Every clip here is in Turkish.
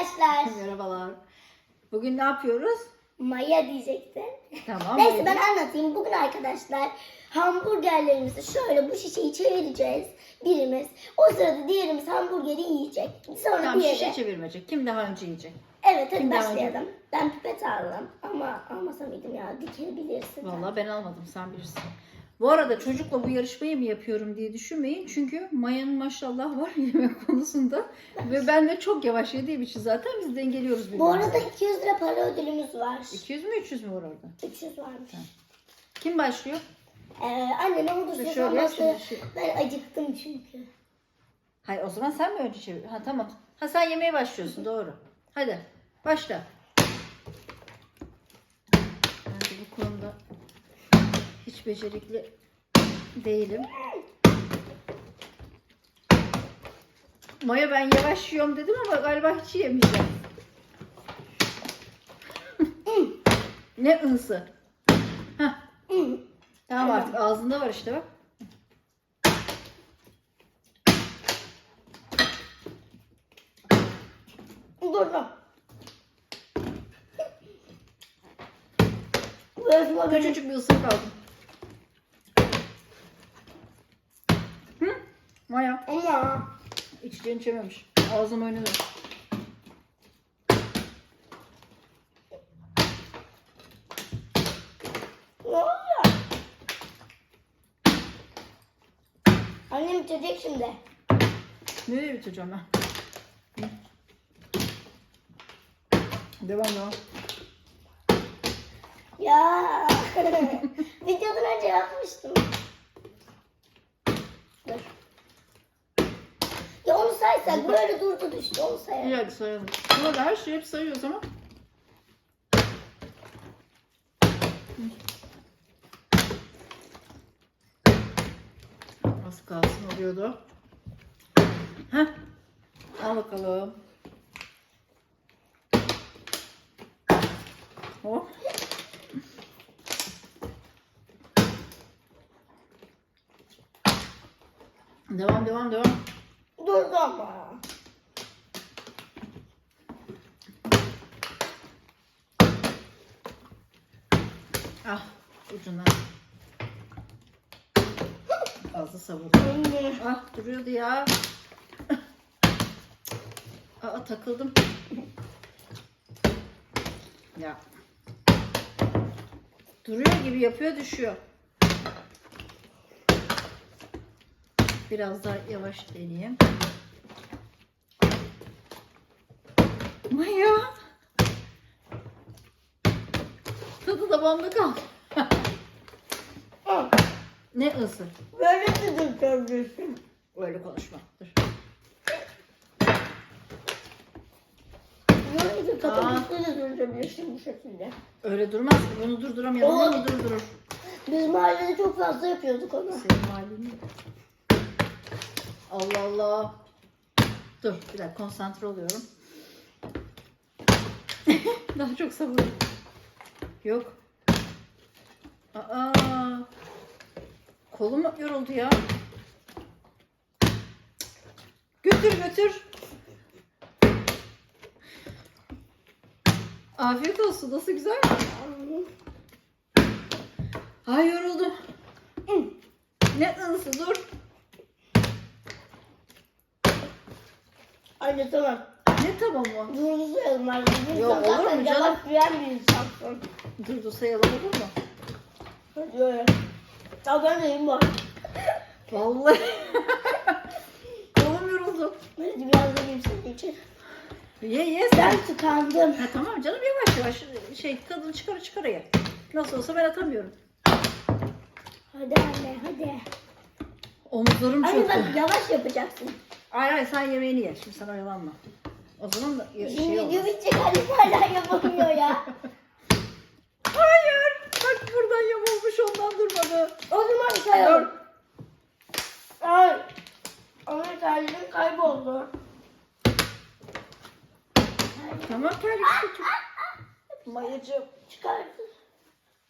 arkadaşlar. Merhabalar. Bugün ne yapıyoruz? Maya diyecektin. Tamam. Neyse ben anlatayım. Bugün arkadaşlar hamburgerlerimizi şöyle bu şişeyi çevireceğiz birimiz. O sırada diğerimiz hamburgeri yiyecek. Sonra Tamam diğeri. şişe çevirmeyecek. Kim daha önce yiyecek? Evet hadi Kim başlayalım. Ben pipet aldım ama almasam mıydım ya dikebilirsin. Vallahi ben almadım sen bilirsin. Bu arada çocukla bu yarışmayı mı yapıyorum diye düşünmeyin. Çünkü Maya'nın maşallah var yemek konusunda. Ve ben de çok yavaş yediğim için zaten biz dengeliyoruz birbirimizi. Bu arada 200 lira para ödülümüz var. 200 mü 300 mü var orada? 300 varmış. Kim başlıyor? Ee, anne ne Şöyle sen yap başla. şimdi, şu- Ben acıktım çünkü. Hayır o zaman sen mi önce çevir? Ha tamam. Ha sen yemeye başlıyorsun doğru. Hadi başla. Hiç becerikli değilim. Maya ben yavaş yiyorum dedim ama galiba hiç yemeyeceğim. ne ınsı? Tamam artık ağzında var işte bak. Yarışma benim. Küçücük bir ısırık aldım. Maya. Ama İçeceğini içememiş. Ağzım oynadı. Annem içecek şimdi. Nereye bitireceğim ben? Devam devam. Ya. Videodan önce yapmıştım. Dur. Saysak böyle durdu düştü onu İyi sayalım. hadi sayalım. Burada her şeyi hep sayıyoruz ama. Az kalsın oluyordu. Heh. Al bakalım. Hop. Devam devam devam. Durdu ama. Ah ucuna. Fazla savurdum. Anne. Ah duruyordu ya. Aa takıldım. Ya. Duruyor gibi yapıyor düşüyor. Biraz daha yavaş deneyeyim. Maya. Tadı damağımda kal. Hı. ne ısı? Böyle de durdurabilirsin. Öyle konuşma. Dur. Böyle tatlı de durdurabilirsin bu şekilde. Öyle durmaz ki. Bunu durduramayalım. Onu durdurur. Biz mahallede çok fazla yapıyorduk onu. Senin halini. Allah Allah. Dur bir dakika konsantre oluyorum. Daha çok sabır. Yok. Aa. Kolum yoruldu ya. Götür götür. Afiyet olsun. Nasıl güzel? Ay yoruldum. Ne ınsı dur. Anne tamam. Ne tamam mı? Durdu sayalım artık. Bir Yok, insan olur mu canım? Yavaş duyan bir insansın. Durdu sayalım olur mu? Hadi öyle. Ya ben yiyeyim bak. Vallahi. Kolum yoruldu. Hadi biraz da senin için. Ye ye sen. Ben tıkandım. Ha, tamam canım yavaş yavaş şey tadını çıkara çıkara ye. Nasıl olsa ben atamıyorum. Hadi anne hadi. Omuzlarım Anne çok. bak yavaş yapacaksın. Ay ay sen yemeğini ye. Şimdi sen oyalanma. O zaman da Şimdi şey video olmaz. bitecek anne hala yapamıyor ya. Hayır. Bak buradan yamulmuş ondan durmadı. O zaman sayalım. Ay. Ama terliğim kayboldu. Tamam terlik tut. Mayacığım. Çıkartın.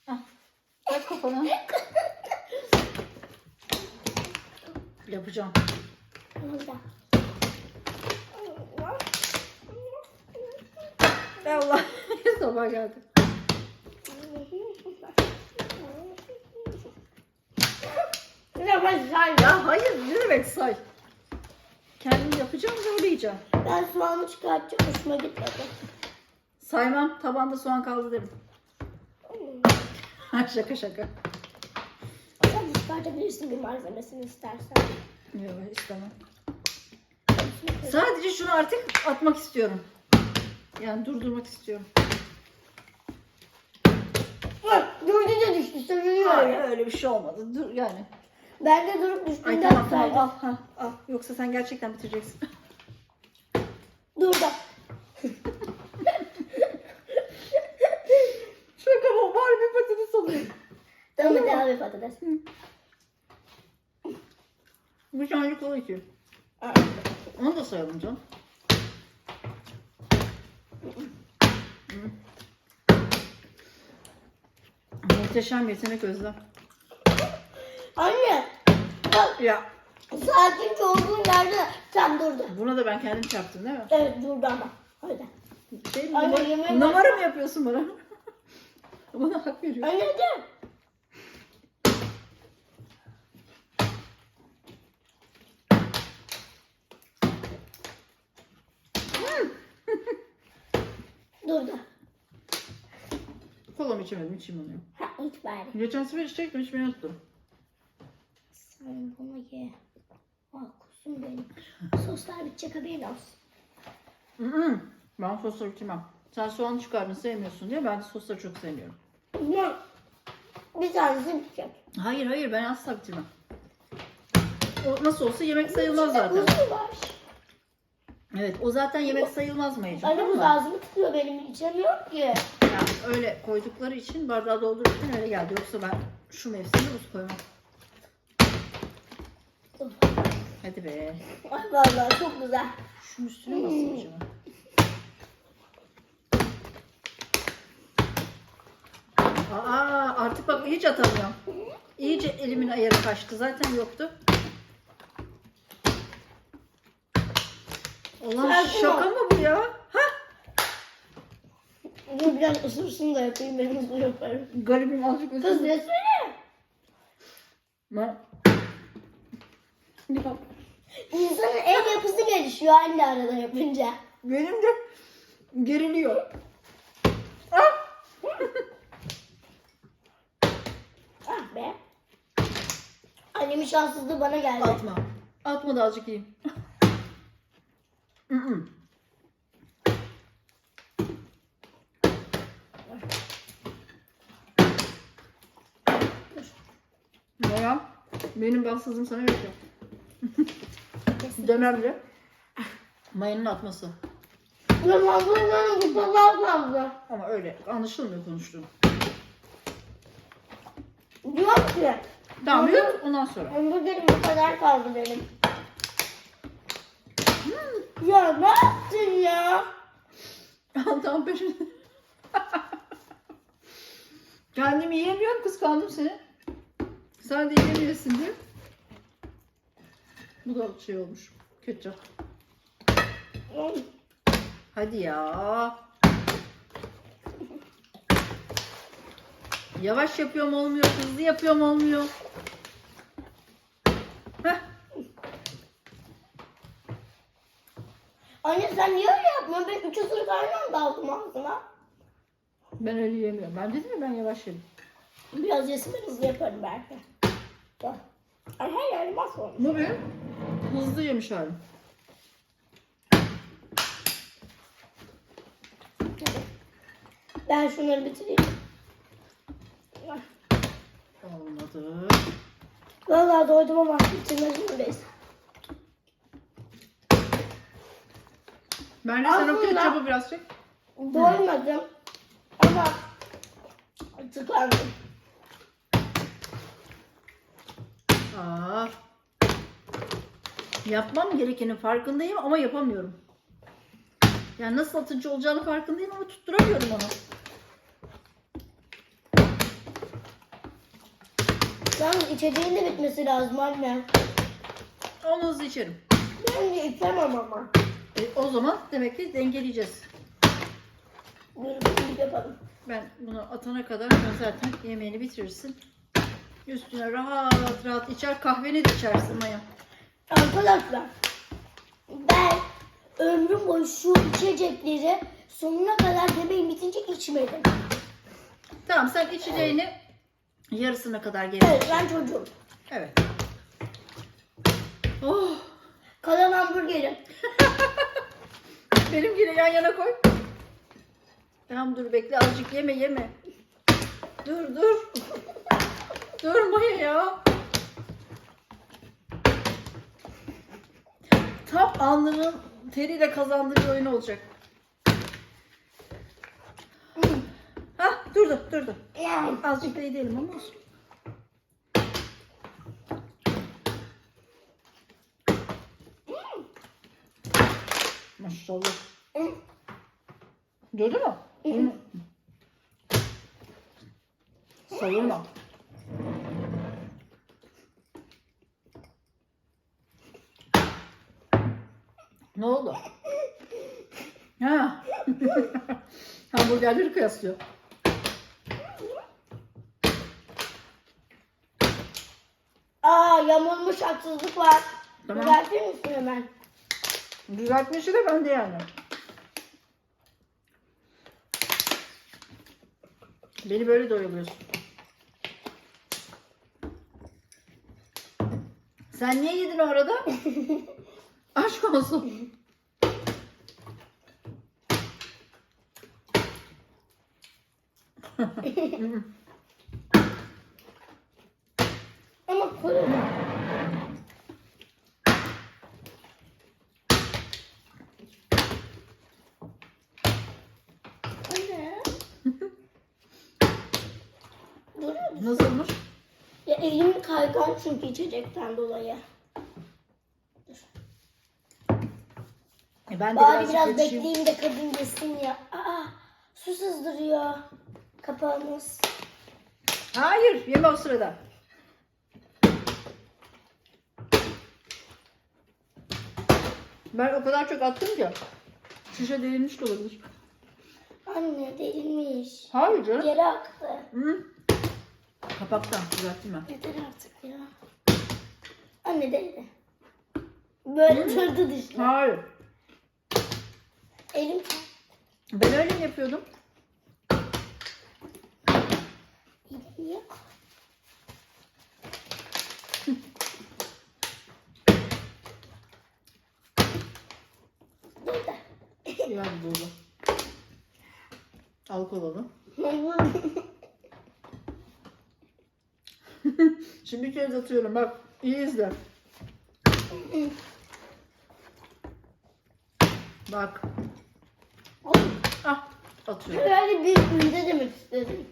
Ah. Bak kafana. Yapacağım. Burada. Allah sabah geldi. Yavaş say. Ya hayır ne demek say. Kendim yapacağım yiyeceğim. Ben soğanı çıkartacağım. Hoşuma gitmedi. Saymam tabanda soğan kaldı derim. Şaka şaka. Sen çıkartabilirsin bir malzemesini istersen. Yok istemem. Sadece şunu artık atmak istiyorum. Yani durdurmak istiyorum. Bak de düştü. Seviyorum Hayır öyle. öyle bir şey olmadı. Dur yani. Ben de durup Ay düştüğünde tamam tamam al, ha, al. Yoksa sen gerçekten bitireceksin. Dur da. Şaka bu var bir patates alayım. Tamam abi patates. Bir tane kola ki. Aa, Onu da sayalım canım. Muhteşem yetenek Özlem. Anne. Bak Ya sakince olduğun yerde sen durdu. buna da ben kendim çarptım değil mi? Evet durdu ama. Öyle. Şey, Anne, numara, yemeğe numara mı yapıyorsun bana? bana hak veriyorsun. Anne de. Durdu. Kolamı içemedim içeyim onu. Ha iç bari. Geçen sefer içecektim içmeyi unuttum. Sen bunu ye. Ah kuzum benim. Soslar bitecek haberin olsun. Hı hı. Ben sosları içmem. Sen soğan çıkardın sevmiyorsun diye ben de sosları çok sevmiyorum. Ama bir tanesi bitecek. Hayır hayır ben asla bitirmem. O nasıl olsa yemek sayılmaz zaten. Uzun var. Evet o zaten yemek sayılmaz Mayıcım. Anne bu ağzımı tıkıyor benim içemiyorum ki. yani öyle koydukları için bardağı doldururken öyle geldi. Yoksa ben şu mevsimde buz koymam. Hadi be. Ay vallahi çok güzel. Şunun üstüne nasıl acaba? Aa artık bak hiç atamıyorum. İyice elimin ayarı kaçtı. Zaten yoktu. Ulan Sakin şaka ol. mı bu ya? Hah. Dur biraz ısırsın da yapayım ben hızlı yaparım. Garibim azıcık Kız özür desene. Ben... Ya, İnsanın el yapısı gelişiyor anne arada yapınca. benim de geriliyor. Ah! Ah be. Annemin şanssızlığı bana geldi. Atma. Atma da azıcık yiyeyim. Mm-mm. Ne ya? Benim baksızım sana yok ya. Döner bile. Mayının atması. Ama öyle anlaşılmıyor konuştuğum. Diyor ki Tamam yut ondan sonra. hamburgerim bu kadar kaldı benim. Ya ne yaptın ya? tamam peşin. Kendimi yiyemiyorum kıskandım seni. Sen de yiyemiyorsun diye. Bu da şey olmuş. Ketçap. Hadi ya. Yavaş yapıyorum olmuyor, hızlı yapıyorum olmuyor. Anne sen niye öyle yapmıyorsun? Ben üç ısırık aynı anda aldım ağzıma. ben öyle yiyemiyorum. Ben dedim ya ben yavaş yedim. Biraz yesin ben hızlı yaparım belki. Bak. Ay her yerim mahvolmuş. Bu benim hızlı yemiş halim. Ben şunları bitireyim. Olmadı. Vallahi doydum ama bitirmek zorundayız. Ben de sen o Aslında- ketçabı biraz çek. Doymadım ama tıkandım. Aa. Yapmam gerekenin farkındayım ama yapamıyorum. Yani nasıl atıcı olacağını farkındayım ama tutturamıyorum onu. Yalnız içeceğin de bitmesi lazım anne. Onu hızlı içerim. Ben de içemem ama. E, o zaman demek ki dengeleyeceğiz. Buyurun yapalım. Ben bunu atana kadar sen zaten yemeğini bitirirsin. Üstüne rahat rahat içer kahveni de içersin Maya. Arkadaşlar ben ömrüm boyu şu içecekleri sonuna kadar yemeğim bitince içmedim. Tamam sen içeceğini yarısına kadar geri. Evet ben çocuğum. Evet. Oh, Kalan hamburgerim. benimkini yan yana koy. Tamam dur bekle azıcık yeme yeme. Dur dur. dur Maya ya. Tam alnının teriyle kazandığı bir oyun olacak. Hah durdu durdu. Azıcık da edelim ama olsun. Maşallah. Gördü mü? Sayılma. Ne oldu? Ha. Hamburgerleri kıyaslıyor. Aa yamulmuş haksızlık var. Tamam. Düzeltir misin hemen? Düzeltmesi de bende yani. Beni böyle doyuruyorsun. Sen niye yedin o arada? Aşk olsun. Ama kuru. Anne. Duruyor musun? Nasılmış? Ya elim kaygan çünkü içecekten dolayı. E ben de Bari biraz yetişeyim. bekleyeyim de kadın desin ya. Aa su sızdırıyor. Kapağımız. Hayır, yeme o sırada. Ben o kadar çok attım ki. Şişe delinmiş de olabilir. Anne delirmiş. Hayır canım. Yere aktı. Hı. Kapaktan düzelttim ben. Yeter artık ya. Anne deldi. Böyle tırdı dışına. Hayır. Elim Ben öyle yapıyordum? Elim yok. Dur da. Yani burada. Al kolalı. Şimdi kez atıyorum bak. iyi izle. Bak. Ah atıyorum. Herhalde bir ünde demek istedim.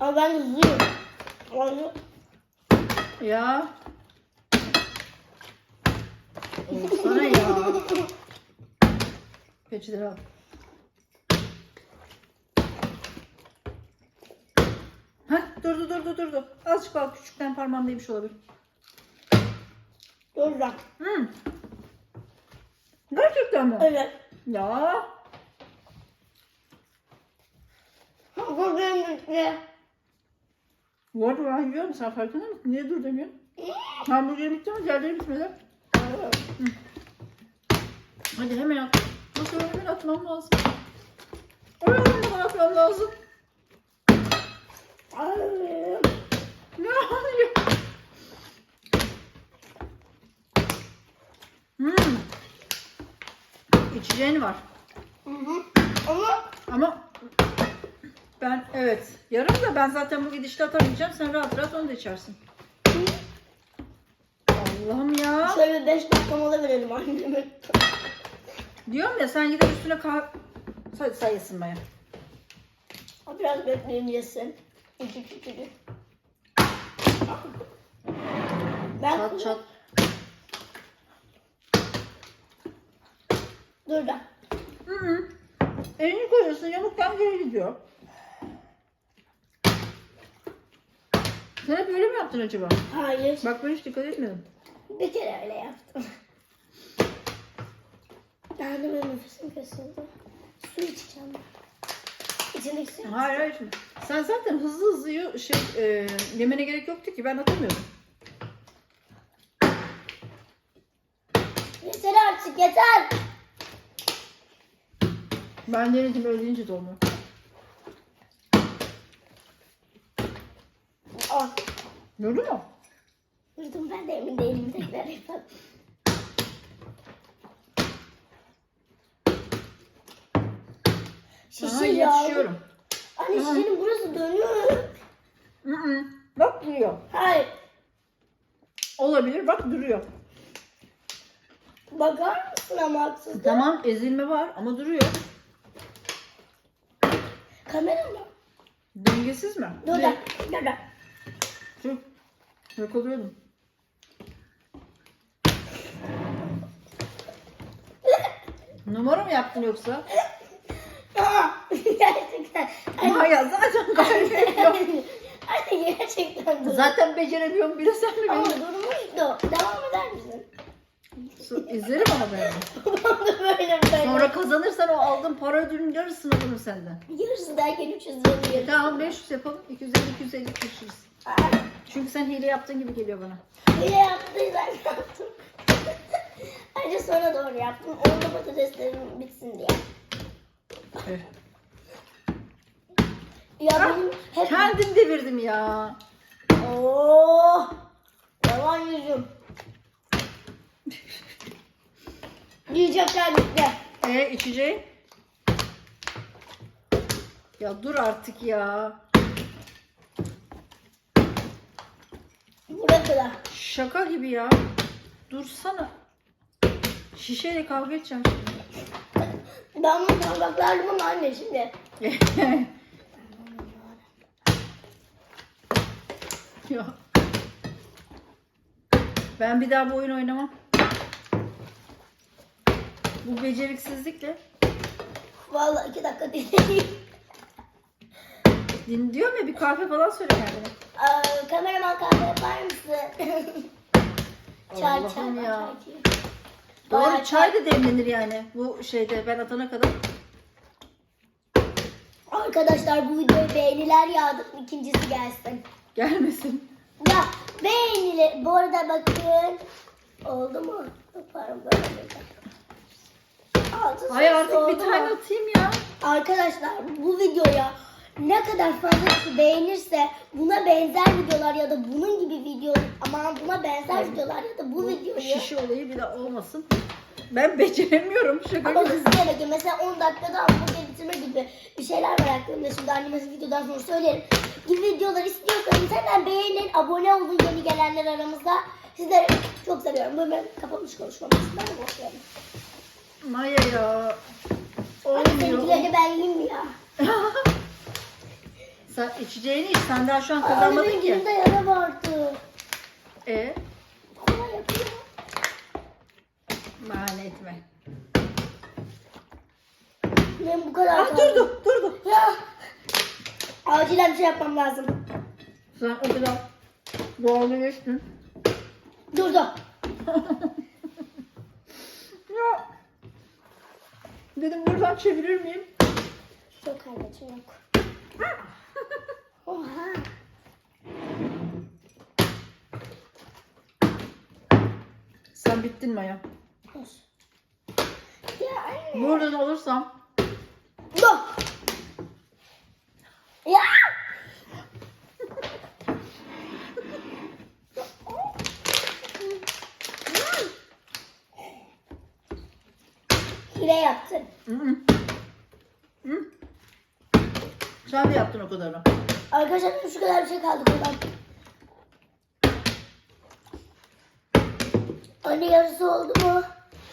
Ama ben hızlıyım. Onu Ya. Olsana ya. Peçeteleri al. Heh, durdu durdu. Azıcık al küçükten parmağım değmiş olabilir. Dur da. Hmm. Gerçekten mi? Evet. Ya. Hamburgerim bitti. Bu arada ben yiyorum sen farkında mısın? Niye dur demiyorsun? Hamburger bitti mi? Diğerleri bitmedi. Hadi hemen at. Nasıl hemen atmam lazım. Hemen atmam lazım. Ne oluyor? Hmm. İçeceğin var. Hı hı. Ama Ama ben evet. Yarın da ben zaten bu gidişte atamayacağım. Sen rahat rahat onu da içersin. Allah'ım ya. şöyle 5 dakika mola verelim anneme. Diyorum ya sen gidip üstüne kah... Say sayısın baya. O biraz bekleyin yesin. Ben Çat çat. Dur da. Hı hı. Elini koyuyorsun yamuktan geri gidiyor. Sen hep öyle mi yaptın acaba? Hayır. Bak ben hiç dikkat etmedim. Bir kere öyle yaptım. Anne benim nefesim kesildi. Su içeceğim. İçindeki. Hayır hayır. Sen zaten hızlı hızlı yo- şey e, yemene gerek yoktu ki ben atamıyordum. Yeter artık yeter. Ben denedim öyle deyince de olmuyor. Ah. Gördün mü? Durdum ben de emin değilim tekrar yapalım. Şişe yetişiyorum. Anne şişenin burası dönüyor. Hı hı. Bak duruyor. Hayır. Olabilir bak duruyor. Bakar mısın ama haksızlık? Tamam ezilme var ama duruyor. Kamera mı? Dengesiz mi? Dur da. Dur da. Dur. Yakalıyordum. Numara mı yaptın yoksa? Aa, gerçekten. Anne, Maya zaten yok. anne gerçekten dur. Zaten beceremiyorum bile sen mi Ama biliyorsun? durmuştu. Devam eder misin? Su- İzlerim ama ben. Babam da böyle böyle. Sonra kazanırsan o aldığın para ödülünün yarısını alırım senden. Yarısı derken 300 lira diyelim. Tamam 500 yapalım. 250 250 geçiriz. Aa, Çünkü sen hile yaptığın gibi geliyor bana. Öyle yaptıysan yaptım. Bence sonra doğru yaptım. Onda patateslerim bitsin diye. Ya hep... Kendim devirdim ya. Oo, yalan yüzüm. Yiyecekler bitti. E içeceği? Ya dur artık ya. Buraya kadar. Şaka gibi ya. Dursana. Şişeyle kavga edeceğim Ben bunu parmaklardım ama anne şimdi. ya. Ben bir daha bu oyun oynamam. Bu beceriksizlikle. Vallahi iki dakika dinleyeyim. Din diyorum ya bir kahve falan söyle kendine. Aa, kameraman kahve yapar mısın? çay Allah'ım çay. ya. çay Bayağı Doğru çay da demlenir yani. Bu şeyde ben atana kadar. Arkadaşlar bu videoya beğeniler yağdık. ikincisi gelsin. Gelmesin. Ya beğeniler. Bu arada bakın. Oldu mu? Yaparım böyle. Altı Ay artık bir tane atayım ya. Arkadaşlar bu videoya ne kadar fazla beğenirse buna benzer videolar ya da bunun gibi video ama buna benzer videolar ya da bu videoyu Şişe olayı bir daha olmasın. Ben beceremiyorum şaka ama gibi. hızlı gerekiyor. Mesela 10 dakikada hamburger bitirme gibi bir şeyler var aklımda. Şimdi anneme videodan sonra söylerim. Gibi videolar istiyorsanız hemen beğenin, abone olun yeni gelenler aramızda. Sizleri çok seviyorum. Bu konuşmam. Ben de boşlayalım. Maya ya. Olmuyor. seninkilerini ben yiyeyim ya? Sen içeceğini iç. Sen daha şu an kazanmadın ki. dilimde yara vardı. E Kolay yapıyor. bahane etme. Benim bu kadar Ah durdu durdu. Ya. Acilen bir şey yapmam lazım. Sen o kadar doğalı geçtin. Durdu. Ya. Dedim buradan çevirir miyim? Yok anneciğim yok. Oha. Sen bittin Maya. Dur. Ya anne. Buradan olursam Dur. Ya. Hile yaptın. Hı hı. Hı? Sen de yaptın o kadarını. Arkadaşlar şu kadar bir şey kaldı buradan. Anne yarısı oldu mu?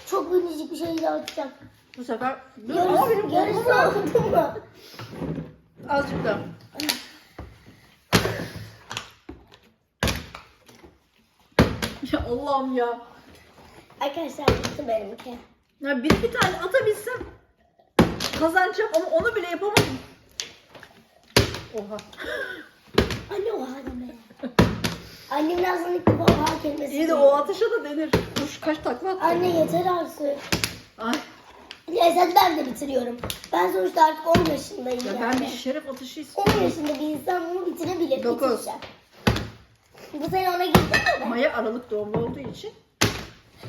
Çok minicik bir şey daha atacağım. Bu sefer dur ama benim Yarısı, kolum var. yarısı oldu mu? Azıcık daha. Ya Allah'ım ya. Arkadaşlar bitti benimki. Ya bir iki tane atabilsem kazanacağım ama onu bile yapamadım. Oha. Anne oha deme. Annemin ağzından ilk defa oha kelimesi. İyi de o atışa da denir. Kuş kaç takla attı. Anne yeter artık. Ay. Neyse ben de bitiriyorum. Ben sonuçta artık 10 yaşındayım Ya yani. ben bir şeref atışı 10 istiyorum. yaşında bir insan bunu bitirebilir. Dokuz. Bu sene ona girdim mi? Maya Aralık doğumlu olduğu için.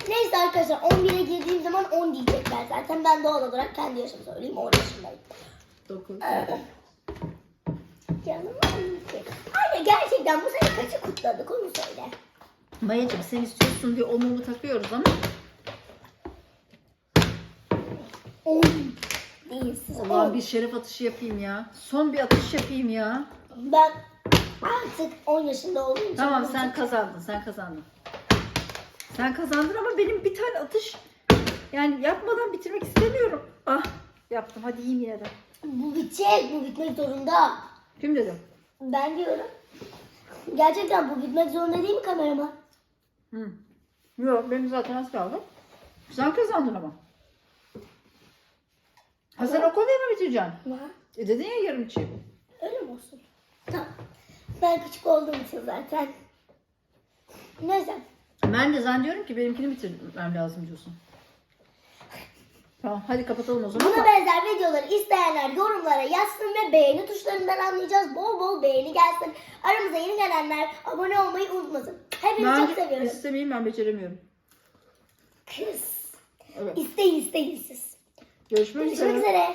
Neyse arkadaşlar 11'e girdiğim zaman 10 diyecekler zaten. Ben doğal olarak kendi yaşımı söyleyeyim 10 yaşındayım. 9. Canım Anne gerçekten bu sene kaçı kutladık onu söyle. Mayacığım sen istiyorsun diye o mumu takıyoruz ama 10 değilsiz. Allah'ım 10. bir şeref atışı yapayım ya. Son bir atış yapayım ya. Ben artık 10 yaşında olduğum için. Tamam sen kazandın sen kazandın. Sen kazandın ama benim bir tane atış yani yapmadan bitirmek istemiyorum. Ah yaptım hadi yiyeyim yine de. Bu bitecek. Bu bitmek zorunda. Kim dedim? Ben diyorum. Gerçekten bu bitmek zorunda değil mi kameraman? Hı. Yok benim zaten az kaldı. Sen kazandın ama. Ha sen o konuyu mu bitireceksin? Ha, E dedin ya yarım içi. öyle mi olsun? Tamam. Ben küçük olduğum için zaten. Neyse. Ben de zannediyorum ki benimkini bitirmem lazım diyorsun. Tamam hadi kapatalım o zaman. Buna benzer videoları isteyenler yorumlara yazsın ve beğeni tuşlarından anlayacağız. Bol bol beğeni gelsin. Aramıza yeni gelenler abone olmayı unutmasın. Hepinizi çok Ben seviyorum. istemeyeyim ben beceremiyorum. Kız. Evet. İsteyin isteyin siz. Görüşmek Görüşmek üzere. üzere.